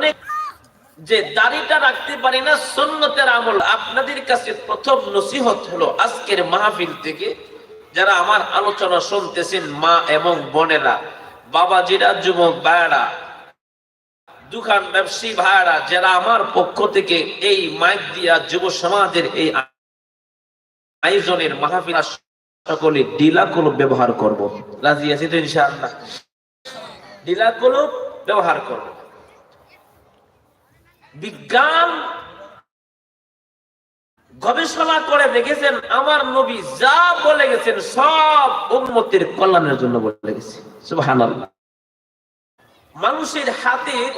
অনেক যে দাড়িটা রাখতে পারি না, সুন্নতের আমল। আপনাদের কাছে প্রথম নসিহত হলো আজকের মাহফিল থেকে যারা আমার আলোচনা শুনতেছেন, মা এবং বোনেরা, বাবাজিরা, যুবক ভাইরা দোকান ব্যবসায়ী ভাইরা যারা আমার পক্ষ থেকে এই মাইক দিয়া যুব সমাজের এই আয়োজনের মাহফিল সকলে ডিলা কলম ব্যবহার করব। রাজি আছি তো ইনশাআল্লাহ? ডিলা কলম ব্যবহার করব। বিজ্ঞান গবেষণা করে দেখেছেন, আমার নবী যা বলে গেছেন সব উন্মতির কল্যাণের জন্য বলে গেছে। মানুষের হাতের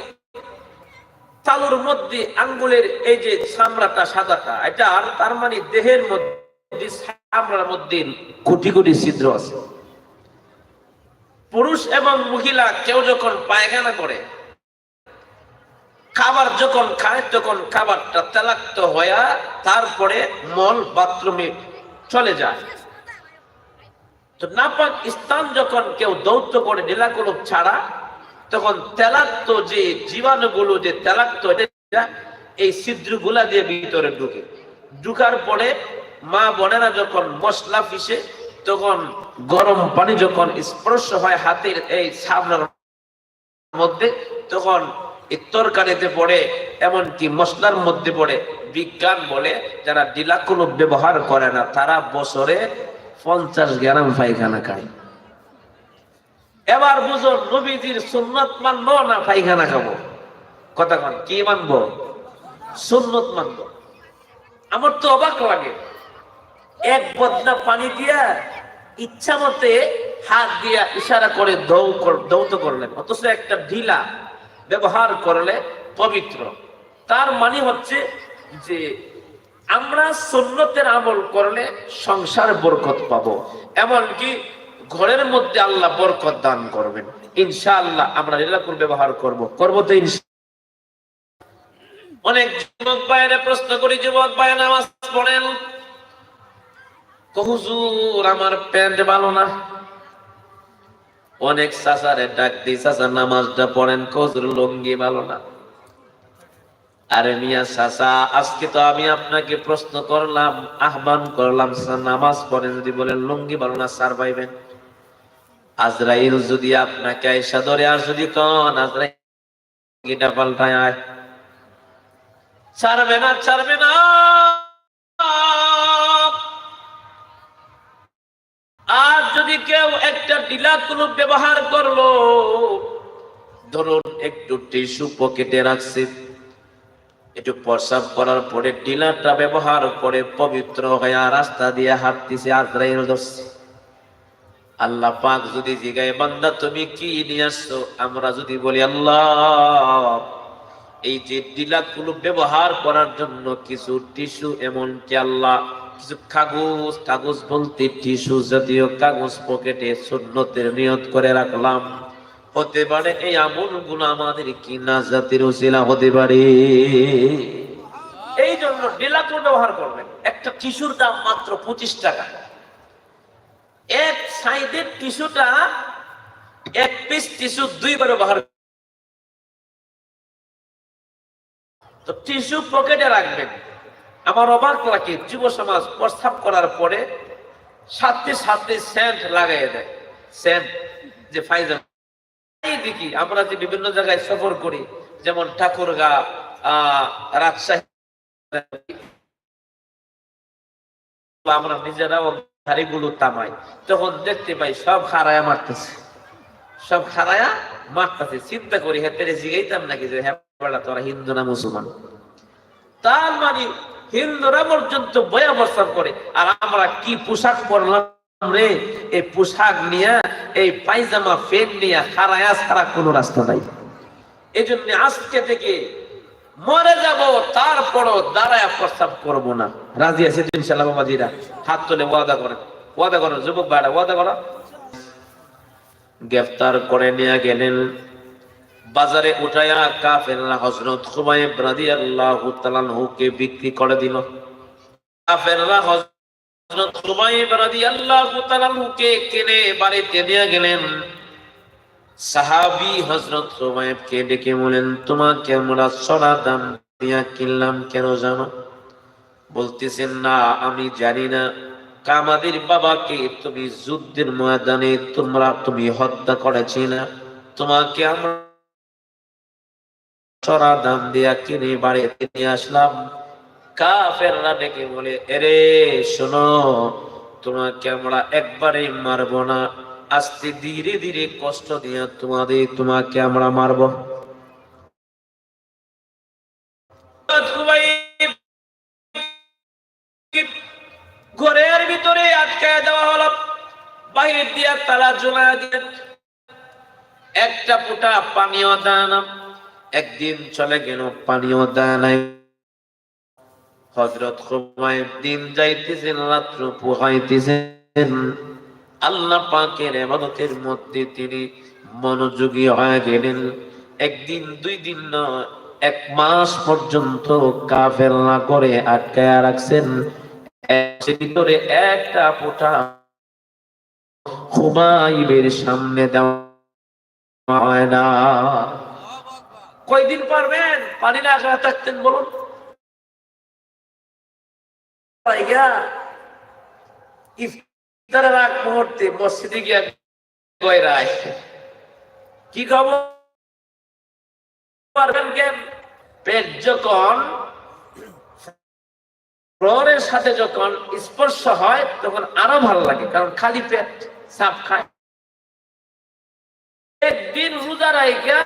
তালুর মধ্যে আঙ্গুলের এই যে চামড়াটা সাদাটা, এটা তার মানে দেহের মধ্যে চামড়ার মধ্যে কোটি কোটি ছিদ্র আছে। পুরুষ এবং মহিলা কেউ যখন পায়খানা করে খাবার যখন খায় তখন খাবারটা তেলাক্ত হইয়া তারপরে মল, বাথরুমে চলে যায়। তো নাপাক স্থান যখন কেউ দৌত্য করে নীলাকলব ছাড়া, তখন তেলাক্ত যে জীবাণুগুলো যে তেলাক্ত এই ছিদ্রগুলা দিয়ে ভিতরে ঢুকে। ঢুকার পরে মা বোনেরা যখন মশলা পিসে তখন গরম পানি যখন স্পর্শ হয় হাতের এই সাবনার মধ্যে, তখন তরকারিতে পড়ে, এমনকি মশলার মধ্যে পড়ে। বিজ্ঞান বলে যারা ডিলাকুলুপ ব্যবহার করে না, তারা বছরে পঞ্চাশ গ্রাম পায়খানা খায়। এবার বুঝো, নবীজির সুন্নত মানবো না পায়খানা খাব? কথা কন, কি মানবো? সুন্নত মানবো। আমার তো অবাক লাগে। এক বদনা পানি দিয়া ইচ্ছা মতে হাত দিয়া ইশারা করে দৌ দৌত করলেন, অথচ একটা ঢিলা ব্যবহার করলে পবিত্র। তার মানে হচ্ছে যে আমরা সুন্নতের আমল করলে সংসার বরকত পাবো, এমনকি ঘরের মধ্যে আল্লাহ বরকত দান করবেন। ইনশাআল্লাহ আমরা লীলাকুল ব্যবহার করব। করব তো অনেক যুবক ভাইয়েরা প্রশ্ন করি, যুবক ভাই নামাজ পড়েন? তো হুজুর, আমার প্যান্ট ভালো না। অনেক চাচারে ডাক দিই চাচা নামাজটা পড়েন, কজুর লঙ্গি ভালো না। আরে মিয়া চাচা, আজকে তো আমি আপনাকে প্রশ্ন করলাম, আহ্বান করলাম নামাজ পড়েন যদি বলেন লুঙ্গি ভালো না, স্যার পাইবেন আজরাইল যদি আপনাকে আয়সা ধরে, আর যদি কন আজরাইল লুঙ্গিটা পাল্টায় আয়। ছাড়বে না ছাড়বে না। আর যদি কেউ একটা ডিলা কুলুপ ব্যবহার করল, ধরুন একটু টিস্যু পকেটে রাখছে, একটু প্রসাব করার পরে ডিলারটা ব্যবহার করে পবিত্র হয়ে রাস্তা দিয়ে হাঁটতেছে, আজরাইল ধরছে। আল্লাহ পাক যদি জিগায়, বান্দা, তুমি কি নিয়ে আসছো? আমরা যদি বলি, আল্লাহ, এই যে ডিলাগুলো ব্যবহার করার জন্য কিছু টিস্যু এমনকি আল্লাহ কিছু কাগজ কাগজ বলতে টিস্যু জাতীয় কাগজ পকেটে সুন্নতের নিয়ত করে রাখলাম। হতে পারে এই আমলগুলো আমাদের কি না জাতির উসিলা হতে পারে। এই জন্য ডিলাকুল ব্যবহার করবেন। একটা টিস্যুর দাম মাত্র পঁচিশ টাকা। এক সাইডের টিস্যুটা এক পিস টিস্যু দুইবার ব্যবহার তো টিস্যু পকেটে রাখবেন। আমার অবাক লাগে, যুব সমাজ প্রস্তাব করার পরে সাথে সাথে সেন্ট লাগাই দেয়। সেন্ট যে দেখি আমরা যে বিভিন্ন জায়গায় সফর করি, যেমন ঠাকুরগা রাজশাহী, আমরা নিজেরাও ধারিগুলো তামাই। তখন দেখতে পাই সব খারায়া মারতেছে। সব খারায়া মারতেছে। চিন্তা করি হ্যাঁ তেরে জিগাইতাম নাকি যে হ্যাঁ তোরা হিন্দু না মুসলমান। তার মানে হিন্দুরা পর্যন্ত বয়া অবস্থান করে, আর আমরা কি পোশাক পরলাম রে? এই পোশাক নিয়ে, এই পায়জামা ফেন নিয়ে খারায়া ছাড়া কোনো রাস্তা নাই। এই জন্য আজকে থেকে মরে যাব, তারপরও দাঁড়ায় প্রস্তাব করব না। রাজি আছে ইনশাল্লাহ বাবাজিরা? হাত তুলে ওয়াদা করেন। ওয়াদা করো, যুবক ভাইরা, ওয়াদা করো। গ্রেফতার করে নিয়ে গেলেন বাজারে উঠায়া কাফেররা হযরত খুবাইব রাদিয়াল্লাহু তাআলাকে বিক্রি করে দিল। কাফেররা রাদিয়াল্লাহু তাআলাকে কিনে বাড়িতে নিয়ে গেলেন। সাহাবি হজরত ডেকে বলেন তোমাকে আমরা সরা দাম দিয়া কিনলাম কেন জানো? বলতেছেন, না, আমি জানি না। কামাদের বাবাকে তুমি যুদ্ধের ময়দানে তোমরা, তুমি হত্যা করেছি না তোমাকে আমরা সরা দাম দিয়া কিনে বাড়িতে নিয়ে আসলাম। কাফেররা ডেকে বলে, এরে শোনো, তোমাকে আমরা একবারে মারবো না। আস্তে ধীরে ধীরে কষ্ট দিয়া তোমাদের, তোমাকে আমরা মারব। ঘরের ভিতরে আটকায় দেওয়া হলো। বাহির দিয়া তালা জমা দিয়ে একটা ফুটা পানিও দেয় না একদিন চলে গেল, পানিও দেয় নাই। হজরত দিন যাইতেছেন, রাত্র পোহাইতেছেন। আল্লাহ পাকের এবাদতের মধ্যে তিনি মনোযোগী হয়ে গেলেন। একদিন, দুই দিন নয় এক মাস পর্যন্ত কাফের না করে আটকায় রাখছেন। ভিতরে একটা ফোঁটা হুমাইবের সামনে দেওয়া হয় না। কয়দিন পারবেন? পানি না আশা থাকতেন বলুন। ইফতারের আগ মুহূর্তে মসজিদে কি খবর? পারবেন পেট যখন সাথে যখন স্পর্শ হয়, তখন আরও ভালো লাগে, কারণ খালি পেট সাপ খায়। একদিন রোজা রাইগা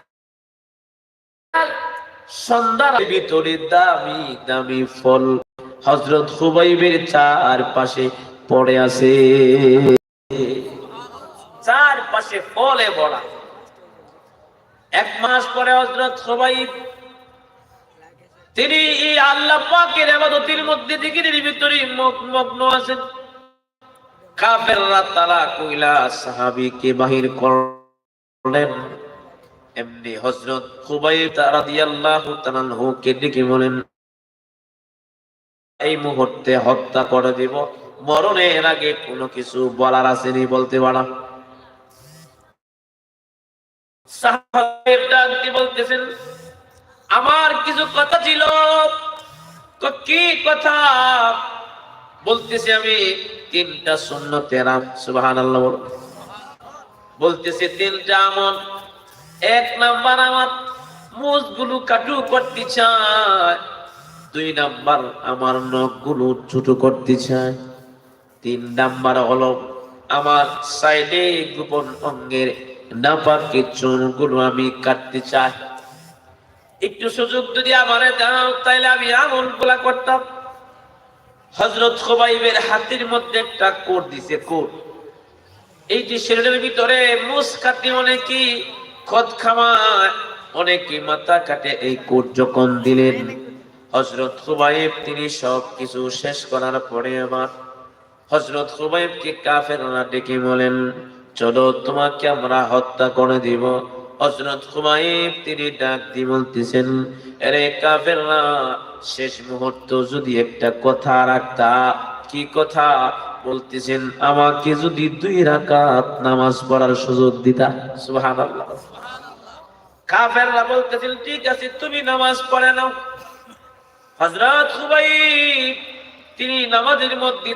সন্ধ্যার ভিতরে দামি দামি ফল হজরত হুবাইবের চার পাশে পড়ে আছে। চার পাশে ফলে ভরা। এক মাস পরে হজরত হুবাইব তিনি এই আল্লাহ পাকের আবাদতের মধ্যে দিকিরের ভিতরে মগ- মগ্ন আছেন। কাফেররা তারা কইলা, সাহাবীকে বাহির করলেন এমনি হযরত খুবাইব রাদিয়াল্লাহু তাআলা কে ডেকে বলেন, এই মুহূর্তে হত্যা করে দিব। মরণের আগে কোনো কিছু বলার আসেনি বলতে পারা। আমার কিছু কথা ছিল। কি কথা? বলতেছি আমি, তিনটা শূন্য তেরাম আল্লাহ বলতেছি, তিনটা আমল। এক নাম্বার আমার মুজগুলো কাটু করতে চায়। দুই নাম্বার আমার নখগুলো ছোট করতে চায়। তিন নাম্বার হলো আমার সাইডে গোপন অঙ্গের নাপাকে চুলগুলো আমি কাটতে চাই। একটু সুযোগ যদি আমারে দাও, তাইলে আমি আমলগুলা করতাম। হজরত খোবাইবের হাতের মধ্যে একটা কোট দিছে, কোট। এই যে শরীরের ভিতরে মুস কাটে অনেকে খদ খামায় অনেকে মাথা কাটে এই কোট যখন দিলেন। হজরত খুবাইব, তিনি সব কিছু শেষ করার পরে আবার হজরত খুবাইবকে কাফেররা ডেকে বলেন, চলো, তোমাকে আমরা হত্যা করে দিব। হজরত খুবাইব, তিনি ডাক দিয়ে বলতেছেন, আরে কাফেররা, শেষ মুহূর্ত যদি একটা কথা রাখতা, কি কথা? বলতেছেন, আমাকে যদি দুই রাকাত নামাজ পড়ার সুযোগ দিতা। সুবহানাল্লাহ। কাফেররা বলতেছেন, ঠিক আছে, তুমি নামাজ পড়ে তিনি নামাজের মধ্যে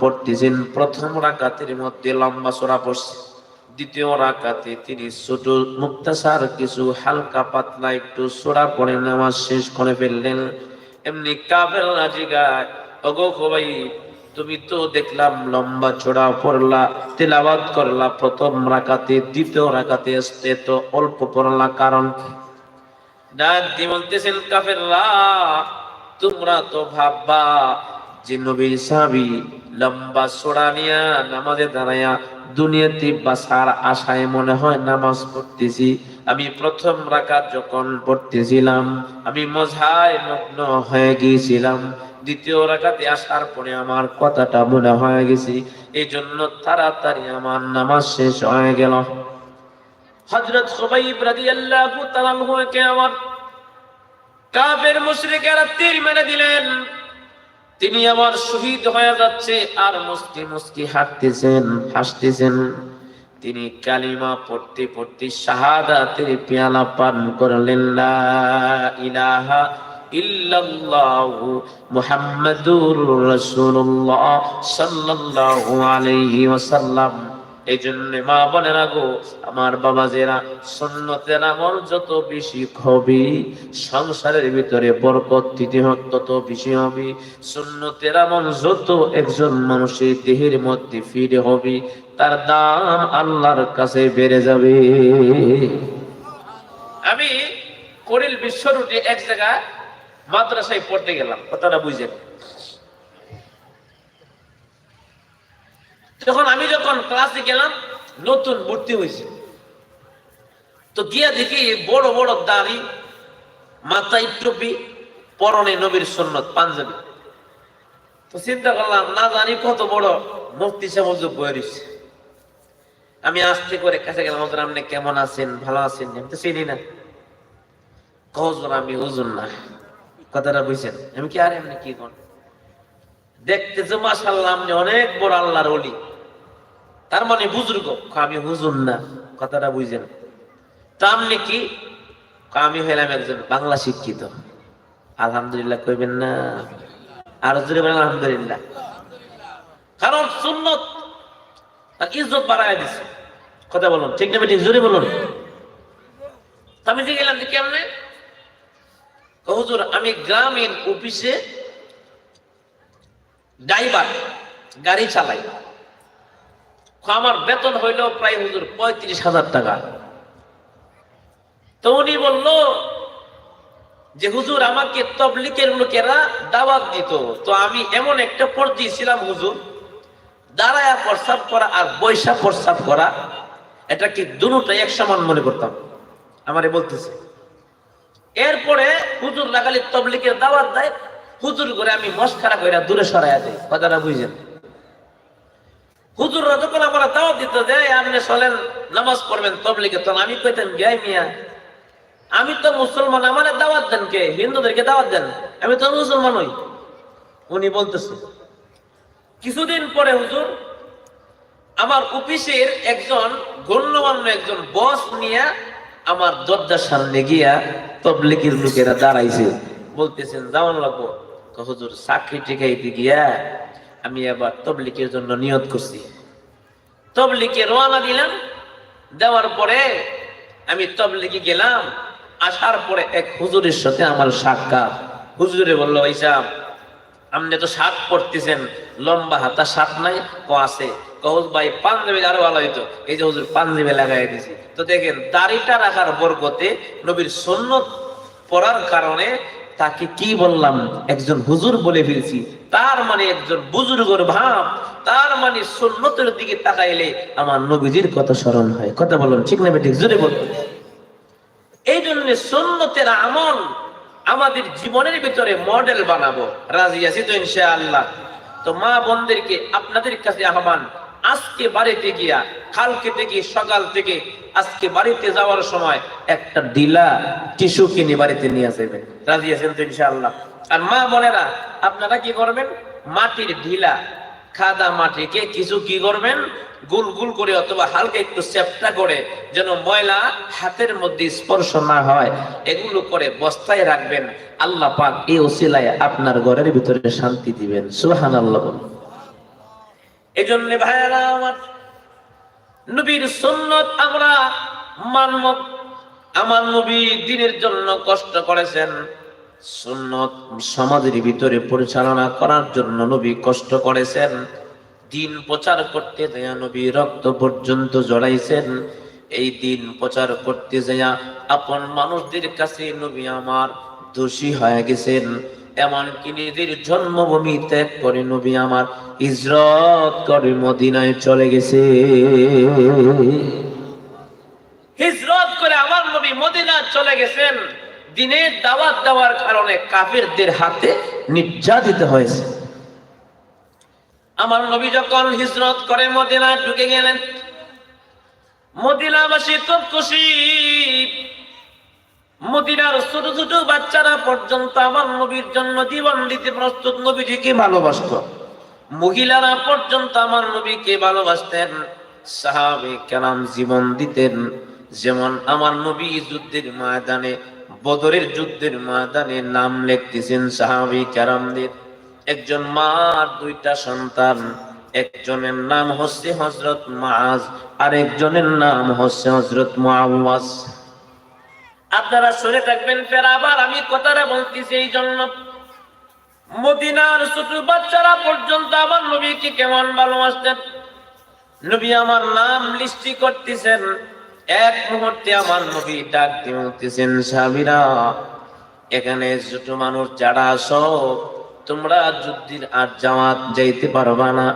পড়তেছেন, প্রথম রাকাতের মধ্যে লম্বা সূরা পড়ছে। দ্বিতীয় রাকাতে তিনি ছোট মুক্তাসার কিছু হালকা পাতলা একটু সূরা পড়ে নামাজ শেষ করে ফেললেন। এমনি কাফেররা জিগায়। ওগো খুবাইব, তুমি তো দেখলাম লম্বা চড়া পড়লা তেলাবাদ করলা, প্রথম রাকাতে, দ্বিতীয় রাকাতে আসতে তো অল্প পড়লা কারণ ডাক দিয়ে বলতেছেন, কাফেররা, তোমরা তো ভাববা যে নবীর সাহাবি লম্বা সোড়া নিয়া নামাজে দাঁড়াইয়া দুনিয়াতে বাসার আশায় মনে হয় নামাজ পড়তেছি। আমি প্রথম রাকাত যখন পড়তেছিলাম, আমি মজায় মগ্ন হয়ে গিয়েছিলাম। দ্বিতীয় রাকাতে আসার পরে আমার কথাটা মনে হয়ে গেছি। এই জন্য তাড়াতাড়ি আমার নামাজ শেষ হয়ে গেল। হযরত খুবাইব রাদিয়াল্লাহু তাআলা কে আমার কাফের মুশরিকেরা তীর মেরে দিলেন। তিনি আবার শহীদ হয়ে যাচ্ছে আর মুস্কি মুস্কি হাঁটতেছেন, হাসতেছেন। তিনি কালিমা পড়তে পড়তে শাহাদাতের পেয়ালা পান করলেন ইলাহা ইল্লাল্লাহু মুহাম্মাদুর রাসূলুল্লাহ সাল্লাল্লাহু আলাইহি ওয়াসাল্লাম। গো, আমার বাবা জেরা সন্ন্যতের আমল যত বেশি হবে সংসারের ভিতরে বরকত দিতে হোক তত বেশি হবে। সুন্নতের আমল যত একজন মানুষের দেহের মধ্যে ফিরে হবে তার দাম আল্লাহর কাছে বেড়ে যাবে। আমি করিল বিশ্ব রুটে এক জায়গায় মাদ্রাসায় পড়তে গেলাম, কথাটা বুঝেন তখন আমি যখন ক্লাসে গেলাম, নতুন ভর্তি হয়েছে। তো গিয়া দেখি বড় বড় দাড়ি, মাথায় টুপি, পরনে নবীর সন্ন্যত পাঞ্জাবি। তো চিন্তা করলাম, না জানি কত বড় মুফতি সাহেব বয়ে আমি আস্তে করে কাছে গেলাম, হুজুর, আপনি কেমন আছেন? ভালো আছেন? আমি তো চিনি না। কহজুর আমি হুজুর না। কথাটা বুঝছেন? আমি কি আর এমনি কি কর? দেখতে যে মাসাল্লাহ আপনি অনেক বড় আল্লাহর অলি তার মানে বুজুর্গ। আমি হুজুর না। কথাটা বুঝেন তা আপনি কি? আমি হইলাম একজন বাংলা শিক্ষিত। আলহামদুলিল্লাহ, কইবেন না। আর জোরে আলহামদুলিল্লাহ। কারণ সুন্নত আর ইজ্জত বাড়ায় দিছে। কথা বলুন, ঠিক না ঠিক জোরে বলুন। আমি যে গেলাম যে কেমনে? হুজুর, আমি গ্রামীণ অফিসে ড্রাইভার, গাড়ি চালাই। আমার বেতন হইল প্রায় হুজুর পঁয়ত্রিশ হাজার টাকা। তো উনি বলল যে, হুজুর, আমাকে তবলিকের লোকেরা দাওয়াত দিত। তো আমি এমন একটা পর্যায়ে ছিলাম হুজুর দাঁড়ায়া প্রস্তাব করা আর বৈশা প্রস্তাব করা, এটা কি দুটাই এক সমান মনে করতাম? আমারে বলতেছে। এরপরে হুজুর লাগালি তবলিকের দাওয়াত দেয়, হুজুর করে আমি মস্কারা কইরা দূরে সরাইয়া দেয় কথাটা বুঝেন? হুজুররা যখন আমরা দাওয়াত দিত যে আপনি চলেন নামাজ পড়বেন তবলিকে তখন আমি কইতাম গাই মিয়া, আমি তো মুসলমান, আমার দাওয়াত দেন কে? হিন্দুদেরকে দাওয়াত দেন। আমি তো মুসলমান হই। উনি বলতেছে কিছুদিন পরে হুজুর, আমার অফিসের একজন গণ্যমান্য একজন বস নিয়ে আমার দরজার সামনে গিয়া তবলিকের লোকেরা দাঁড়াইছে। বলতেছেন, যাওয়ান লাগবো? হুজুর, চাকরি টিকাইতে গিয়া আমি আবার তবলিকের জন্য নিয়ত করছি। তবলিকে রওনা দিলাম। দেওয়ার পরে আমি তবলিকে গেলাম। আসার পরে এক হুজুরের সাথে আমার সাক্ষাৎ। হুজুরে বলল ইসাম আপনি তো শার্ট পরতেছেন লম্বা হাতা শার্ট নাই, ক আছে। কহুজ ভাই, পাঞ্জাবি আরও ভালো হইতো। এই যে হুজুর, পাঞ্জাবি লাগাই দিছি। তো দেখেন, দাড়িটা রাখার বরকতে নবীর সন্ন্যত পড়ার কারণে তাকে কি বললাম? একজন হুজুর বলে ফেলছি। তার মানে একজন বুজুর্গর ভাব। তার মানে সন্ন্যতের দিকে তাকাইলে আমার নবীজির কথা স্মরণ হয়। কথা বলুন, ঠিক না ঠিক জোরে বলুন। এই জন্য সন্ন্যতের আমল আমাদের জীবনের ভিতরে মডেল বানাবো। রাজি আছি তো ইনশাআল্লাহ। তো মা বোনদেরকে আপনাদের কাছে আহ্বান, আজকে বাড়িতে গিয়া, কালকে থেকে, সকাল থেকে আজকে বাড়িতে যাওয়ার সময় একটা ডিলা টিস্যু কিনে বাড়িতে নিয়ে যাবেন। রাজি আছেন তো ইনশাআল্লাহ। আর মা বোনেরা, আপনারা কি করবেন? মাটির ঢিলা খাদা মাটিকে কিছু কি করবেন? গুল গুল করে অথবা হালকা একটু চেপটা করে যেন ময়লা হাতের মধ্যে স্পর্শ না হয়। এগুলো করে বস্তায় রাখবেন। আল্লাহ পাক এই ওসিলায় আপনার ঘরের ভিতরে শান্তি দিবেন। সুহান আল্লাহ এই জন্য ভাইয়ারা আমার নবীর সুন্নত আমরা মানব। আমার নবী দিনের জন্য কষ্ট করেছেন। সুন্নত সমাজের ভিতরে পরিচালনা করার জন্য নবী কষ্ট করেছেন। দিন প্রচার করতে দেয়া নবী রক্ত পর্যন্ত জড়াইছেন। এই দিন প্রচার করতে যাইয়া আপন মানুষদের কাছে নবী আমার দোষী হয়ে গেছেন। এমনকি নিজের জন্মভূমি ত্যাগ করে নবী আমার হিজরত করে মদিনায় চলে গেছে। হিজরত করে আমার নবী মদিনা চলে গেছেন। দিনের দাওয়াত দেওয়ার কারণে কাফেরদের হাতে নির্যাতিত হয়েছে। আমার নবী যখন হিজরত করে মদিনা ঢুকে গেলেন, মদিনাবাসী খুব খুশি। মদিনার ছোট ছোট বাচ্চারা পর্যন্ত আমার নবীর জন্য জীবন দিতে প্রস্তুত। নবীজিকে ভালোবাসত? মহিলারা পর্যন্ত আমার নবীকে ভালোবাসতেন। সাহাবে কেরাম জীবন দিতেন। যেমন আমার নবী যুদ্ধের ময়দানে বদরের যুদ্ধের ময়দানে নাম লিখতেছেন সাহাবি কেরামদের। একজন মা মার দুইটা সন্তান, একজনের নাম হচ্ছে হজরত মাজ আর একজনের নাম হচ্ছে হজরত মুআওয়াজ। আপনারা শুনে থাকবেন, ফের আবার আমি কথাটা বলতেছি এই জন্য মদিনার ছোট বাচ্চারা পর্যন্ত আমার নবীকে কেমন ভালোবাসতেন? নবী আমার নাম লিস্টি করতেছেন। এক মুহূর্তে আমার নবী ডাক দিয়ে সাবিরা এখানে ছোট মানুষ যারা আছো, তোমরা যুদ্ধের আর জামাত যাইতে পারবা না।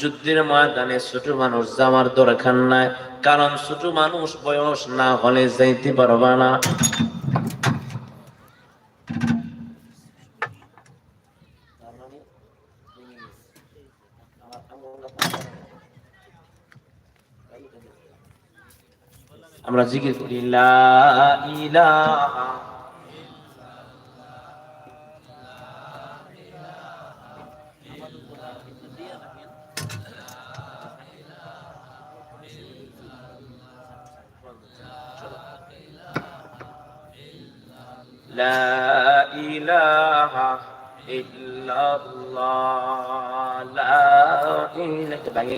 যুদ্ধের ময়দানে ছোট মানুষ যাওয়ার দরকার নাই, কারণ ছোট মানুষ বয়স না হলে যাইতে পারবা না। আমরা জিকির করি লা ইলাহা لا إله إلا الله لا إله এটা ভেঙে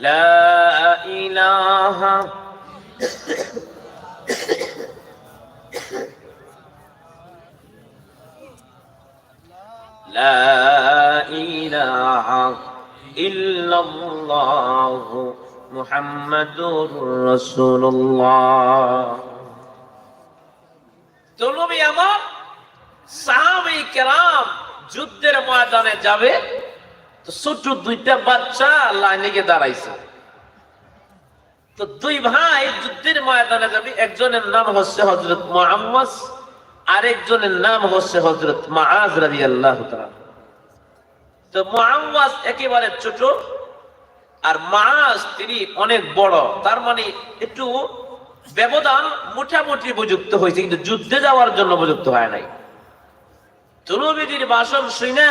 لا إله لا إله إلا الله محمد رسول الله তলবি আমার সাহাবি কেরাম যুদ্ধের ময়দানে যাবে ছোট দুইটা বাচ্চা লাইনে গিয়ে দাঁড়াইছে। তো দুই ভাই যুদ্ধের ময়দানে যাবে, একজনের নাম হচ্ছে হজরত মোহাম্মদ, আরেকজনের নাম হচ্ছে হজরত মাআজ রাদিয়াল্লাহু তাআলা। তো মোহাম্মদ একেবারে ছোট, আর মাস তিনি অনেক বড়, তার মানে একটু ব্যবধান মোটামুটি উপযুক্ত হয়েছে, কিন্তু যুদ্ধে যাওয়ার জন্য উপযুক্ত হয় নাই। তনুবিদির বাসন শুনে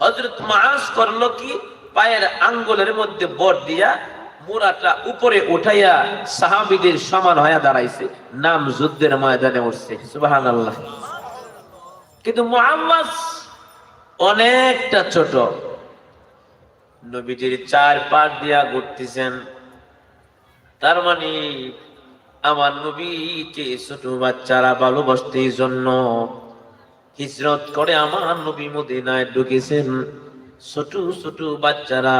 হজরত মাস করল কি? পায়ের আঙ্গুলের মধ্যে বট দিয়া মুরাটা উপরে উঠাইয়া সাহাবিদের সমান হয়ে দাঁড়াইছে। নাম যুদ্ধের ময়দানে উঠছে। সুবাহান আল্লাহ কিন্তু মোহাম্মদ অনেকটা ছোট। নবীজির চার পাট দিয়া ঘুরতেছেন। তার মানে আমার নবীকে ছোট বাচ্চারা ভালোবাসতে জন্য হিজরত করে আমার নবী মদিনায় ঢুকেছেন। ছোট ছোট বাচ্চারা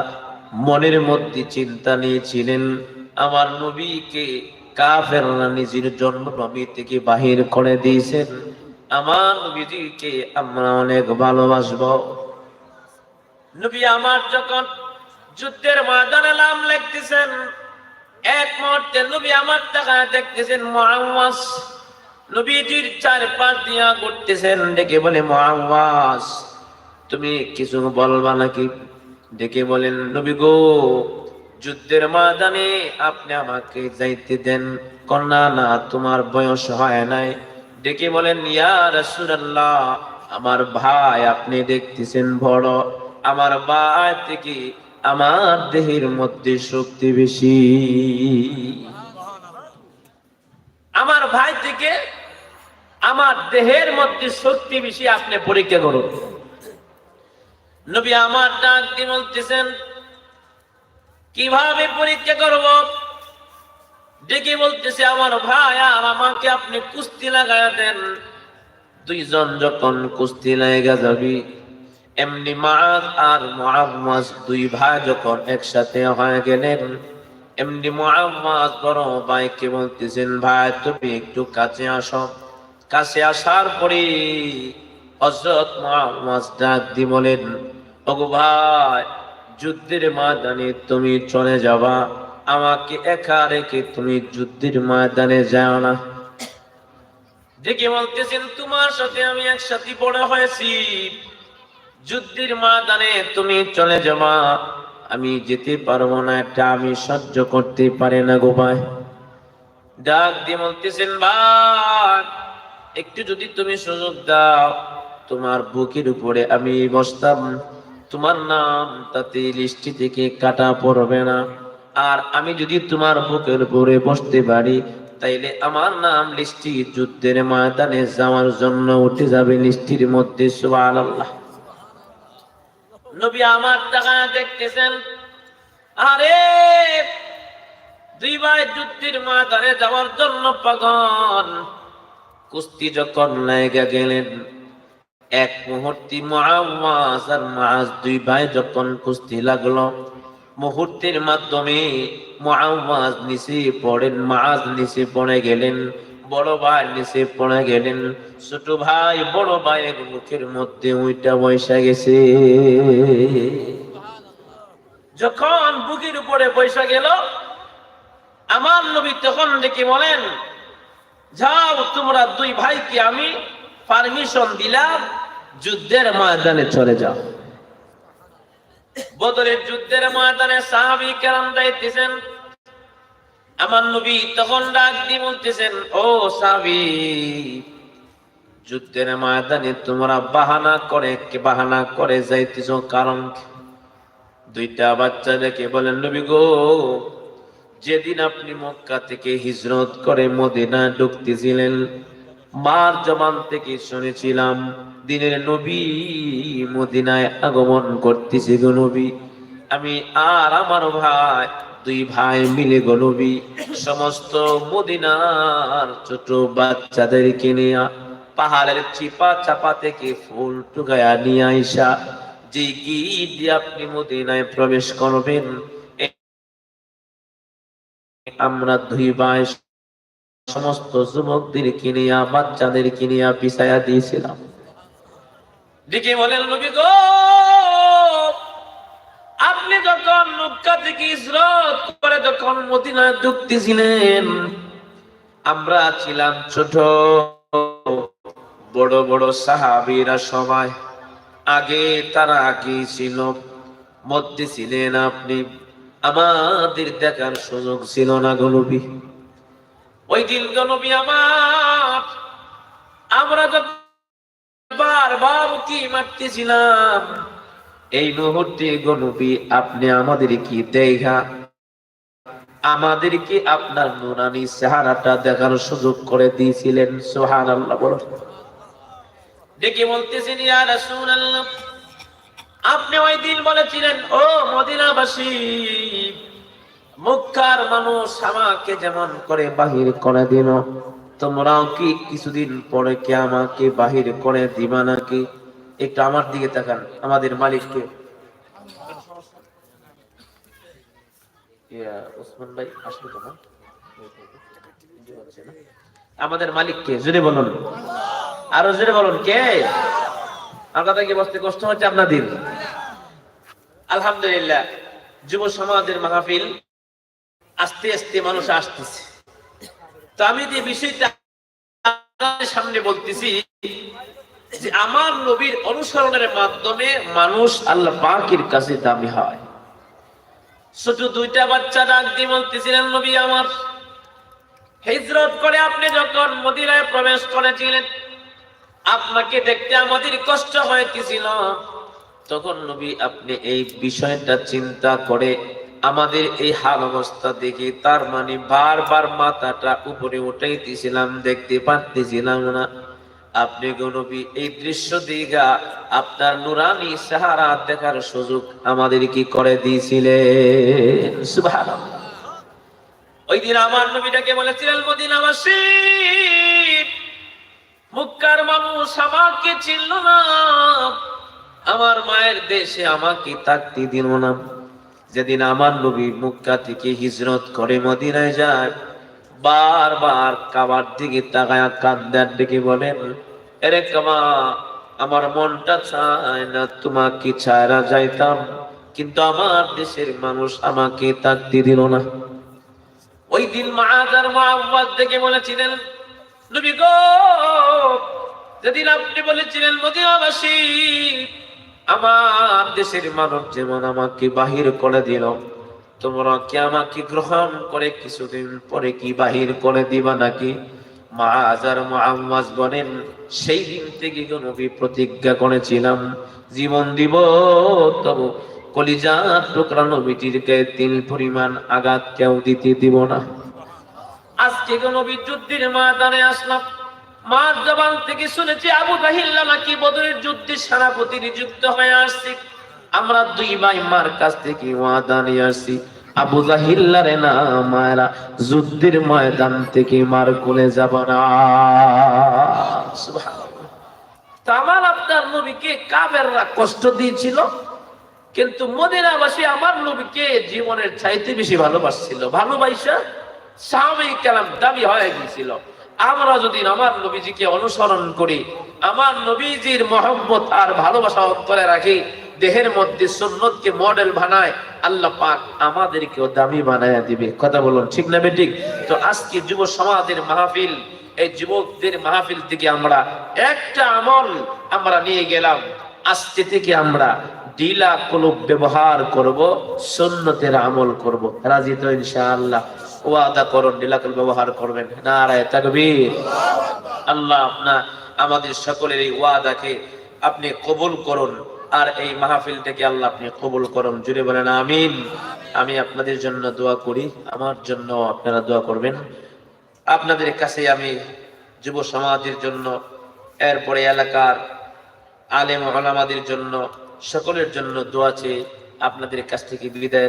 মনের মধ্যে চিন্তা নিয়েছিলেন আমার নবীকে কাফেররা নিজের জন্মভূমি থেকে বাহির করে দিয়েছেন। আমার নবীজিকে আমরা অনেক ভালোবাসবো। নবী আমার যখন যুদ্ধের ময়দানে নাম লিখতেছেন, এক মুহূর্তে নবী আমার টাকা দেখতেছেন মোহাম্মদ নবীজির চার পাঁচ দিয়া করতেছেন ডেকে বলে মোহাম্মদ তুমি কিছু বলবা নাকি? ডেকে বলেন নবী গো যুদ্ধের ময়দানে আপনি আমাকে যাইতে দেন কন্যা না তোমার বয়স হয় নাই। ডেকে বলেন ইয়া রাসূলুল্লাহ আমার ভাই আপনি দেখতেছেন বড় আমার ভাই থেকে আমার দেহের মধ্যে শক্তি বেশি। আমার ভাই থেকে আমার দেহের মধ্যে শক্তি বেশি, আপনি পরীক্ষা করুন। নবী আমার ডাক দিয়ে বলতেছেন, কীভাবে পরীক্ষা করব? ডেকে বলতেছে, আমার ভাই আর আমাকে আপনি কুস্তি লাগায় দেন। দুইজন যখন কুস্তি লাগা যাবি, এমনি মাজ আর মুআম্মাজ দুই ভাই যখন একসাথে হয়ে গেলেন, এমনি মুআম্মাজ বড় ভাইকে বলতেছেন, ভাই, তুমি একটু কাছে আসো। কাছে আসার পরে হযরত মুআম্মাজ ডাক বলেন, ওগো ভাই, যুদ্ধের ময়দানে তুমি চলে যাবা। আমাকে একা রেখে তুমি যুদ্ধের ময়দানে যাও না। দেখে বলতেছেন, তোমার সাথে আমি একসাথে বড় হয়েছি। যুদ্ধের ময়দানে তুমি চলে যাবা। আমি যেতে পারব না, এটা আমি সহ্য করতে পারি না গো ভাই। ডাক দিয়ে বলতেছেন, ভাই একটু যদি তুমি সুযোগ দাও, তোমার বুকের উপরে আমি বসতাম। তোমার নাম তাতে লিস্টি থেকে কাটা পড়বে না। আর আমি যদি তোমার বুকের উপরে বসতে পারি, তাইলে আমার নাম লিস্টি যুদ্ধের ময়দানে যাওয়ার জন্য উঠে যাবে লিস্টির মধ্যে, সুবহানাল্লাহ। নবী আমার টাকা দেখতেছেন, আরে দুই ভাই যুদ্ধের ময়দানে যাওয়ার জন্য পাগল। কুস্তি যখন লাইগা গেলেন, এক মুহূর্তে মুআওয়াজ আর মাআজ দুই ভাই যখন কুস্তি লাগল, মুহূর্তের মাধ্যমে মুআওয়াজ নিচে পড়েন, মাআজ নিচে পড়ে গেলেন, বড় ভাই নিচে পড়ে গেলেন, ছোট ভাই বড় ভাইয়ের মুখের মধ্যে ওইটা বৈশা গেছে। যখন বুকের উপরে বৈশা গেল, আমার নবী তখন ডেকে বলেন যাও, তোমরা দুই ভাইকে আমি পারমিশন দিলাম, যুদ্ধের ময়দানে চলে যাও। বদরের যুদ্ধের ময়দানে সাহাবি কেরাম যাইতেছেন। আমার নবী তখন ডাক দিয়ে বলতেছেন, ও সাহাবি, যুদ্ধের ময়দানে তোমরা বাহানা করে, কে বাহানা করে যাইতেছ? কারণ দুইটা বাচ্চা দেখে বলেন, নবী গো যেদিন আপনি মক্কা থেকে হিজরত করে মদিনা ঢুকতেছিলেন, মার জমান থেকে শুনেছিলাম, দিনের নবী মদিনায় আগমন করতেছে গো নবী। আমি আর আমার ভাই, দুই ভাই মিলে গো নবী, সমস্ত মদিনার ছোট বাচ্চাদেরকে নিয়ে পাহাড়ের চিপা চাপা থেকে ফুল টুকায়া নিয়ে আইসা, যে গিট দিয়ে আপনি মদিনায় প্রবেশ করবেন আমরা দুই ভাই সমস্ত যুবকদের কিনিয়া, বাচ্চাদের কিনিয়া পিছায়া দিয়েছিলাম। ডেকে বলেন নবী গো, আপনি যখন মক্কা থেকে ইসরত করে যখন মদিনায় ঢুকতেছিলেন, আমরা ছিলাম ছোট, বড় বড় সাহাবীরা সবাই। আগে তারা আগে ছিল মধ্যে ছিলেন আপনি। আমাদের দেখার সুযোগ ছিল না গলবি ওই দিন গলবি আমার, আমরা যখন বারবার কি মারতেছিলাম। এই মুহূর্তে গলবি আপনি আমাদের কি দেখা। আমাদেরকে আপনার নুরানি চেহারাটা দেখার সুযোগ করে দিয়েছিলেন সোহান আল্লাহ বলো ডেকে বলতেছেন, ইয়া আপনি ওই দিন বলেছিলেন, ও মদিনাবাসী মুখার মানুষ আমাকে যেমন করে বাহির করে দিল, তোমরাও কি কিছুদিন পরে কি আমাকে বাহির করে দিবা নাকি? একটু আমার দিকে তাকান, আমাদের মালিককে। ওসমান ভাই, আসবে তো না? আমাদের মালিককে, জোরে বলুন। আরও জোরে বলুন, কে? কথা কি বসতে কষ্ট হচ্ছে আপনাদের আলহামদুলিল্লাহ, যুব সমাজের মাহফিল আস্তে আস্তে মানুষ আসতেছে। তো আমি যে বিষয়টা সামনে বলতেছি যে আমার নবীর অনুসরণের মাধ্যমে মানুষ আল্লাহ পাকের কাছে দামি হয়। ছোট দুইটা বাচ্চা ডাক দিয়ে বলতেছিলেন, নবী আমার, হিজরত করে আপনি যখন মদিনায় প্রবেশ করেছিলেন আপনাকে দেখতে আমাদের কষ্ট হইতেছিল। তখন নবী আপনি এই বিষয়টা চিন্তা করে আমাদের এই হাল অবস্থা দেখে তার মানে বারবার মাথাটা উপরে উঠাইতেছিলাম, দেখতে পারতেছিলাম না। আপনি গো নবী, এই দৃশ্য দিঘা আপনার নুরানি সাহারা দেখার সুযোগ আমাদের কি করে দিয়েছিলেন? সুবহানাল্লাহ। ওই দিন আমার নবীটাকে বলেছিলেন, মদিনাবাসী! মুক্কার মানুষ আমাকে চিনল না। আমার মায়ের দেশে আমাকে থাকতে দিল না। যেদিন আমার নবী মুক্কা থেকে হিজরত করে মদিনায় যায়, বারবার কাবার দিকে তাকায়া কান্দার দিকে বলেন, এরে কামা, আমার মনটা চায় না, তোমাকে ছায়রা যাইতাম, কিন্তু আমার দেশের মানুষ আমাকে থাকতে দিল না। ওই দিন মাহাজার মহাব্বাস দেখে বলেছিলেন নবী গো, যেদিন আপনি বলেছিলেন মদিনাবাসী, আমার দেশের মানুষ যেমন আমাকে বাহির করে দিল। তোমরা কি আমাকে গ্রহণ করে কিছুদিন পরে কি বাহির করে দিবা নাকি? মা আজার মোহাম্মদ বলেন সেই দিন থেকে নবী প্রতিজ্ঞা করেছিলাম, জীবন দিব, তবু কলিজা টুকরা নবীটির তিল পরিমাণ আঘাত কেউ দিতে দিব না। আজকে কোন যুদ্ধের ময়দানে আসলাম। মার জবান থেকে শুনেছি আবু জাহিল্লা নাকি বদরের যুদ্ধে সেনাপতি নিযুক্ত হয়ে আসছে। আমরা দুই ভাই মার কাছ থেকে ওয়াদা নিয়ে আসছি। আবু জাহিল্লারে না মায়েরা, যুদ্ধের ময়দান থেকে মার কোলে যাব না। সুবহানাল্লাহ। তা আমার আপনার নবীকে কাবেররা কষ্ট দিয়েছিল, কিন্তু মদিনাবাসী আমার নবীকে জীবনের চাইতে বেশি ভালোবাসছিল। ভালোবাসা দাবি হয়ে গিয়েছিল। আমরা যদি আমার নবীজিকে অনুসরণ করি, আমার নবীজির আর ভালোবাসা অন্তরে রাখি, দেহের মধ্যে মডেল বানায়, আল্লাহ পাক আমাদেরকেও দামি বানায় দিবে। কথা বলুন, ঠিক না তো আজকে যুব সমাজের মাহফিল, এই যুবকদের মাহফিল থেকে আমরা একটা আমল আমরা নিয়ে গেলাম। আজকে থেকে আমরা ডিলা কলব ব্যবহার করব, সুন্নতের আমল করব। রাজি তো ইনশাআল্লাহ। ওয়াদা করুন ডিলা ব্যবহার করবেন। নারায় তাকবীর। আল্লাহ আপনা আমাদের সকলের এই ওয়াদাকে আপনি কবুল করুন, আর এই মাহফিলটাকে আল্লাহ আপনি কবুল করুন। জুড়ে বলেন, আমিন। আমি আপনাদের জন্য দোয়া করি, আমার জন্য আপনারা দোয়া করবেন। আপনাদের কাছে আমি যুব সমাজের জন্য, এরপরে এলাকার আলেম আলামাদের জন্য, সকলের জন্য দোয়া চেয়ে আপনাদের কাছ থেকে বিদায়